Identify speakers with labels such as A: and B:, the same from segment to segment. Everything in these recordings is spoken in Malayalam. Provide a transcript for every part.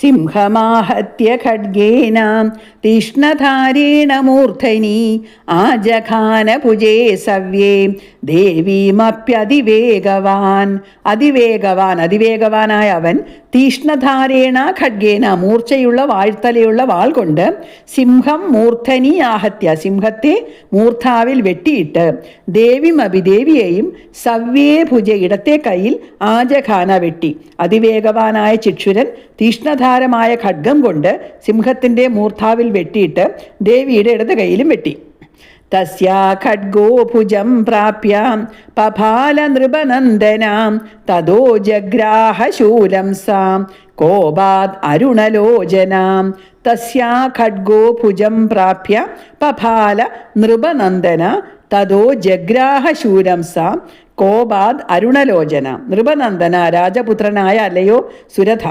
A: സിംഹമാഹത്യ ഖഡ്ഗേന തീഷ്ണധാരേണ മൂർധനി ആജഖാന ഭുജേ സവ്യേ. ദേവീമപ്യതിവേഗവാൻ അതിവേഗവാൻ അതിവേഗവാനായ അവൻ തീഷ്ണധാരേണ ഖഡ്ഗേന മൂർച്ചയുള്ള വാഴ്ത്തലയുള്ള വാൾ കൊണ്ട് സിംഹം മൂർധനി ആഹത്യ സിംഹത്തെ മൂർധാവിൽ വെട്ടിയിട്ട് ദേവിമപി ദേവിയെയും സവ്യേ ഭുജ ഇടത്തെ കയ്യിൽ ആജഖാന വെട്ടി. അതിവേഗവാനായ ചിക്ഷുരൻ തീഷ്ണധാരമായ ഖഡ്ഗം കൊണ്ട് സിംഹത്തിന്റെ മൂർധാവിൽ വെട്ടിയിട്ട് ദേവിയുടെ ഇടത് കൈയിലും വെട്ടി. തസ്യാ ഖഡ്ഗോ ഭുജം പ്രാപ്യ പഭാല നൃപനന്ദനാം തതോ ജഗ്രാഹ ശൂലം സാം കോപാത് അരുണലോചനാം. തസ്യാ ഖഡ്ഗോഭുജം പ്രാപ്യ പഭാല നൃപനന്ദന തതോ ജഗ്രാഹ കോപാദ് അരുണലോചന. നൃപനന്ദന രാജപുത്രനായ അല്ലയോ സുരഥ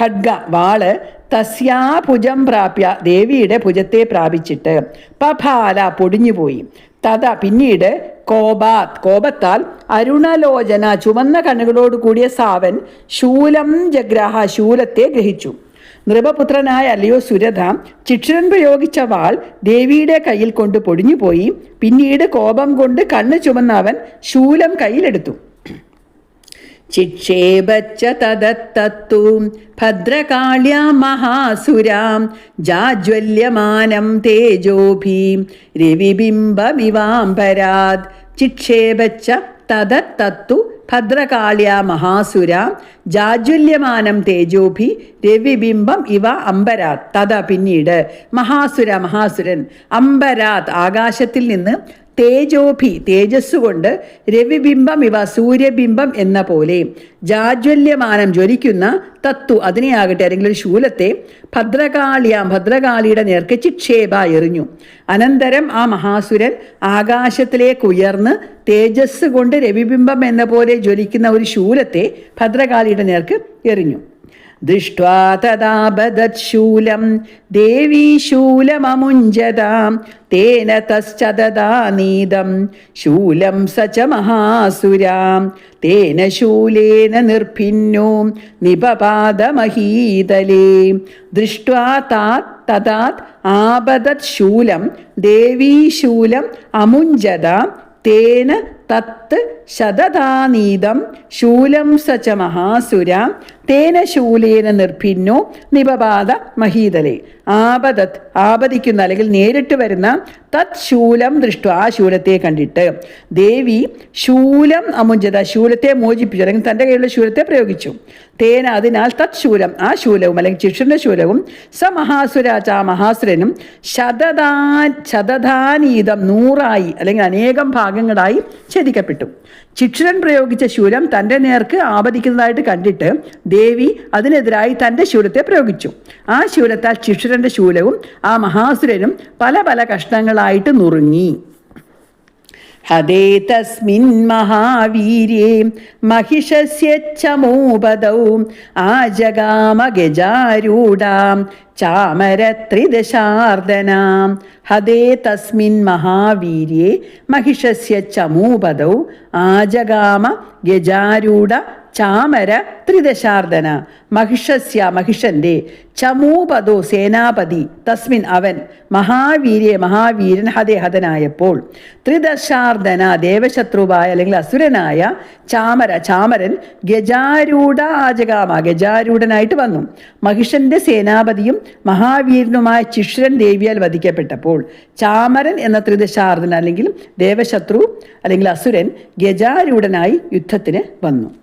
A: ഖഡ്ഗ വാൾ തസ്യാ ഭുജം പ്രാപ്യ ദേവിയുടെ ഭുജത്തെ പ്രാപിച്ചിട്ട്. പഫാല പൊടിഞ്ഞുപോയി. തഥ പിന്നീട് കോപാത് കോപത്താൽ അരുണലോചന ചുവന്ന കണ്ണുകളോട് കൂടിയ സാവൻ ശൂലം ജഗ്രാഹ ശൂലത്തെ ഗ്രഹിച്ചു. നൃപപുത്രനായ അല്ലയോ സുരഥ ചിക്ഷരൻ പ്രയോഗിച്ച വാൾ ദേവിയുടെ കയ്യിൽ കൊണ്ട് പൊടിഞ്ഞുപോയി. പിന്നീട് കോപം കൊണ്ട് കണ്ണു ചുമന്ന അവൻ ശൂലം കയ്യിലെടുത്തു. ചിക്ഷേപച്ച തദത്തത്തു. ഭദ്രകാള്യാം മഹാസുരാം. ജാജ്വല്യമാനം തേജോഭീം. രവിബിംബമിവാംബരാത്. ചിക്ഷേപച്ച ഭദ്രകാള്യ മഹാസുര ജാജുല്യമാനം തേജോഭി രവിബിംബം ഇവ അംബരാത് തഥ പിന്നീട് മഹാസുര മഹാസുരൻ. അംബരാത് ആകാശത്തിൽ നിന്ന് തേജോഭി തേജസ്സുകൊണ്ട് രവിബിംബം ഇവ സൂര്യബിംബം എന്ന പോലെ ജാജ്വല്യമാനം ജ്വലിക്കുന്ന തത്തു അതിനെയാകട്ടെ അല്ലെങ്കിൽ ഒരു ശൂലത്തെ ഭദ്രകാളിയാം ഭദ്രകാളിയുടെ നേർക്ക് ചിക്ഷേപ എറിഞ്ഞു. അനന്തരം ആ മഹാസുരൻ ആകാശത്തിലേക്ക് ഉയർന്ന് തേജസ് കൊണ്ട് രവിബിംബം എന്ന പോലെ ജ്വലിക്കുന്ന ഒരു ശൂലത്തെ ഭദ്രകാളിയുടെ നേർക്ക് എറിഞ്ഞു. ദൃഷ്ട്വാ തഥാ ബദത്ശൂലം ദേവീ ശൂലമമുഞ്ചതാം തേന തശ്ചതദാനീതം ശൂലം സ ച മഹാസുരാം തേന ശൂലേന നിർഭിന്നോ നിപപാദമഹീതലേ. ദൃഷ്ട്വാ താത് ശൂലം അമുഞ്ചതാം തേന തത്ത് ശതധാനീതം ശൂലം സ ച മഹാസുര തേന ശൂലേന നിർഭിന്നോ നിപപാത മഹീതലെ. ആപതത് ആപതിക്കുന്ന അല്ലെങ്കിൽ നേരിട്ട് വരുന്ന തത് ശൂലം ദൃഷ്ട ആ ശൂലത്തെ കണ്ടിട്ട്. ദേവി ശൂലം അമുഞ്ചത ശൂലത്തെ മോചിപ്പിച്ചു അല്ലെങ്കിൽ തന്റെ കയ്യിലുള്ള ശൂലത്തെ പ്രയോഗിച്ചു. തേന അതിനാൽ തത് ശൂലം ആ ശൂലവും അല്ലെങ്കിൽ ശിക്ഷന്റെ ശൂലവും സ മഹാസുരാച്ച ആ മഹാസുരനും ശതദാ ശതധാനീതം നൂറായി അല്ലെങ്കിൽ അനേകം ഭാഗങ്ങളായി ഛേദിക്കപ്പെട്ടു ശിക്ഷരൻ പ്രയോഗിച്ച ശൂലം തന്റെ നേർക്ക് ആപതിക്കുന്നതായിട്ട് കണ്ടിട്ട് ദേവി അതിനെതിരായി തന്റെ ശൂലത്തെ പ്രയോഗിച്ചു. ആ ശൂലത്താൽ ശിക്ഷരന്റെ ശൂലവും ആ മഹാസുരനും പല പല കഷ്ണങ്ങളായിട്ട് നുറുങ്ങി. ഹതേ തസ്മിൻ മഹാവീര്യേ മഹിഷസ്യ ആജഗാമഗജാരൂഢാം ചാമരത്രിദശാർദനാം. ഹതേ തസ്മിൻ മഹാവീര്യേ മഹിഷസ്യ ചമൂപദൗ ആജഗാമ ഗജാരൂഢ ചാമര ത്രിദശാർദന. മഹിഷസ്യ മഹിഷന്റെ ചമൂപദോ സേനാപതി. തസ്മിൻ അവൻ മഹാവീര്യ മഹാവീരൻ ഹതേഹതനായപ്പോൾ ത്രിദശാർദ്ദന ദേവശത്രുവായ അല്ലെങ്കിൽ അസുരനായ ചാമര ചാമരൻ ഗജാരൂഢ ആജകാമ ഗജാരൂഢനായിട്ട് വന്നു. മഹിഷന്റെ സേനാപതിയും മഹാവീരനുമായ ചിഷ്രൻ ദേവിയാൽ വധിക്കപ്പെട്ടപ്പോൾ ചാമരൻ എന്ന ത്രിദശാർദന അല്ലെങ്കിൽ ദേവശത്രു അല്ലെങ്കിൽ അസുരൻ ഗജാരൂഢനായി യുദ്ധത്തിന് വന്നു.